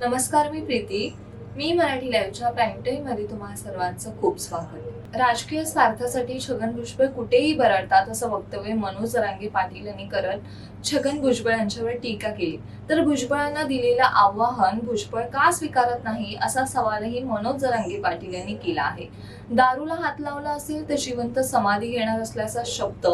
नमस्कार मी प्रीती. मी मराठी लाईव्हच्या प्राईम टाईममध्ये तुम्हा सर्वांचं खूप स्वागत. राजकीय स्वार्थासाठी छगन भुजबळ कुठेही बरळतात असं वक्तव्य मनोज जरांगे पाटील यांनी करत छगन भुजबळ यांच्यावर टीका केली. तर भुजबळांना दिलेलं आव्हान भुजबळ का स्वीकारत नाही असा सवालही मनोज जरांगे पाटील यांनी केला आहे. दारूला हात लावला असेल तर जिवंत समाधी घेणार असल्याचा शब्द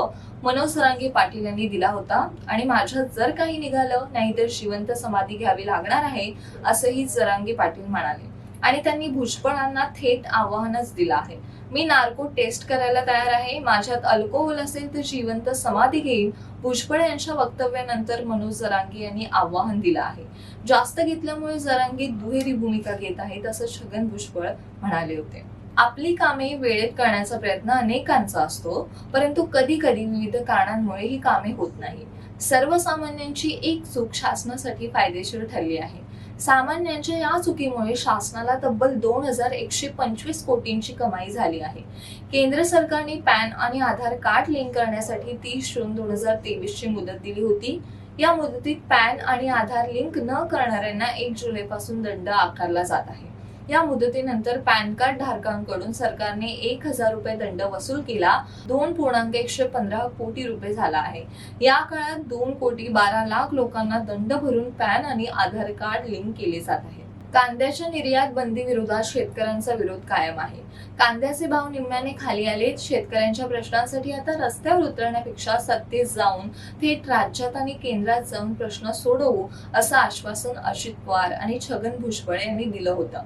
मनोज जरांगे पाटील यांनी दिला होता. आणि माझ्यात जर काही निघालं नाहीतर जिवंत समाधी घ्यावी लागणार आहे असंही जरांगे पाटील म्हणाले. आणि त्यांनी भुजबळांना थेट आव्हानच दिलं आहे. मी नार्को टेस्ट करायला तयार आहे. माझ्यात अल्कोहोल असेल तर जिवंत समाधी घेईन. भुजबळ यांच्या वक्तव्यानंतर मनोज जरांगे यांनी आव्हान दिलं आहे. जास्त घेतल्यामुळे जरांगे दुहेरी भूमिका घेत आहेत असं छगन भुजबळ म्हणाले होते. आपली कामे वेळेत करण्याचा प्रयत्न अनेकांचा असतो परंतु कधी कधी विविध कारणांमुळे ही कामे होत नाही. सर्वसामान्यांची एक चूक शासनासाठी फायदेशीर ठरली आहे. सामान्यांच्या या चुकीमुळे शासनाला तब्बल दोन हजार एकशे पंचवीस कोटींची कमाई झाली आहे. केंद्र सरकारने पॅन आणि आधार कार्ड लिंक करण्यासाठी तीस जून दोन हजार तेवीस ची मुदत दिली होती. या मुदतीत पॅन आणि आधार लिंक न करणाऱ्यांना एक जुलैपासून दंड आकारला जात आहे. या मुदतीनंतर पॅन कार्ड धारकांकडून सरकारने एक हजार रुपये दंड वसूल केला. दोन पूर्णांक एकशे पंधरा कोटी रुपये झाला आहे. या काळात दोन कोटी बारा लाख लोकांना दंड भरून पॅन आणि आधार कार्ड लिंक केले जात आहे. कांद्याच्या निर्यात बंदी विरोधात शेतकऱ्यांचा विरोध कायम आहे. कांद्याचे भाव निम्म्याने खाली आले शेतकऱ्यांच्या प्रश्नांसाठी आता रस्त्यावर उतरण्यापेक्षा सत्तेत जाऊन थेट राज्यात आणि केंद्रात जाऊन प्रश्न सोडवू असं आश्वासन अजित पवार आणि छगन भुजबळ यांनी दिलं होतं.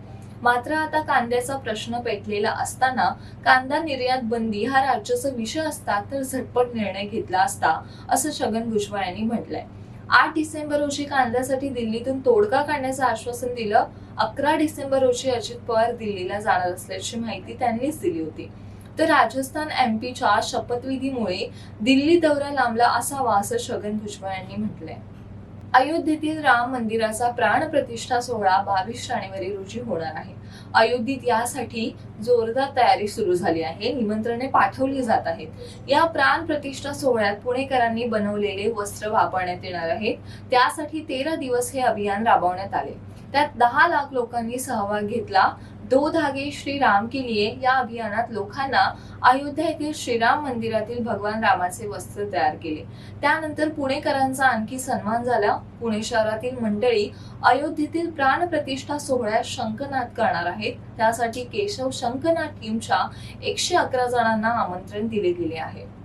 मात्र आता कांद्याचा प्रश्न पेटलेला असताना कांदा निर्यात बंदी हा राज्याचा विषय असता तर झटपट निर्णय घेतला असता असं छगन भुजबळ यांनी म्हटलंय. आठ डिसेंबर रोजी कांद्यासाठी दिल्लीतून तोडगा काढण्याचं आश्वासन दिलं. अकरा डिसेंबर रोजी अजित पवार दिल्लीला जाणार असल्याची माहिती त्यांनीच दिली होती. तर राजस्थान एमपीच्या शपथविधीमुळे दिल्ली दौरा लांबला असावा असं छगन भुजबळ यांनी म्हटलंय. अयोध्येतील राम मंदिराचा प्राण प्रतिष्ठा सोहळा बावीस जानेवारी रोजी होणार आहे. अयोध्येत यासाठी जोरदार तयारी सुरू झाली आहे. निमंत्रणे पाठवली जात आहेत. या प्राण प्रतिष्ठा सोहळ्यात पुणेकरांनी बनवलेले वस्त्र वापरण्यात येणार आहेत. त्यासाठी तेरा दिवस हे अभियान राबवण्यात आले. त्यात दहा लाख लोकांनी सहभाग घेतला. दो धागे श्रीराम के लिए या अभियानात लोकांना अयोध्या येथील श्रीराम मंदिरातील भगवान रामाचे वस्त्र तयार केले. त्यानंतर पुणेकरांचा आणखी सन्मान झाला. पुणे शहरातील मंडळी अयोध्येतील प्राणप्रतिष्ठा सोहळ्यात शंखनाद करणार आहेत. त्यासाठी केशव शंखनाद टीमच्या एकशे अकरा जणांना आमंत्रण दिले गेले आहे.